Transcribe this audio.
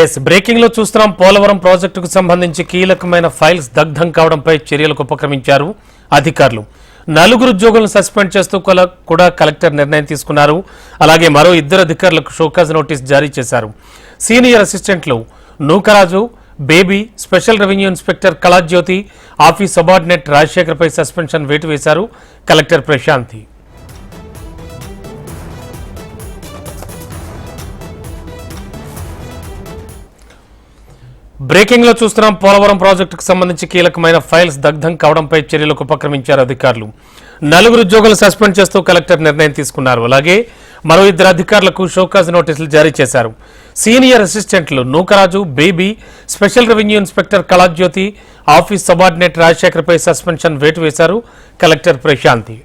Yes బ్రేకింగ్లో చూస్తున్నాం. పోలవరం ప్రాజెక్టుకు సంబంధించి కీలకమైన ఫైల్స్ దగ్ధం కావడంపై చర్యలకు ఉపక్రమించారు అధికారులు. నలుగురు ఉద్యోగులను సస్పెండ్ చేస్తూ కూడా కలెక్టర్ నిర్ణయం తీసుకున్నారు. అలాగే మరో ఇద్దరు అధికారులకు షోకాజ్ నోటీస్ జారీ చేశారు. సీనియర్ అసిస్టెంట్లు Nookaraju Baby special revenue inspector Kalajyothi office subordinate రాజశేఖర్పై suspension వేటు వేశారు కలెక్టర్ ప్రశాంతి. బ్రేకింగ్లో చూస్తున్నాం. పోలవరం ప్రాజెక్టుకు సంబంధించి కీలకమైన ఫైల్స్ దగ్ధం కావడంపై చర్యలకు ఉపక్రమించారు అధికారులు. నలుగురు ఉద్యోగులు సస్పెండ్ చేస్తూ కలెక్టర్ నిర్ణయం తీసుకున్నారు. అలాగే మరో ఇద్దరు అధికారులకు షోకాజ్ నోటీసులు జారీ చేశారు. సీనియర్ అసిస్టెంట్లు Nookaraju Baby special revenue inspector Kalajyothi office subordinate రాజశేఖర్పై suspension వేటు వేశారు కలెక్టర్ ప్రశాంతి.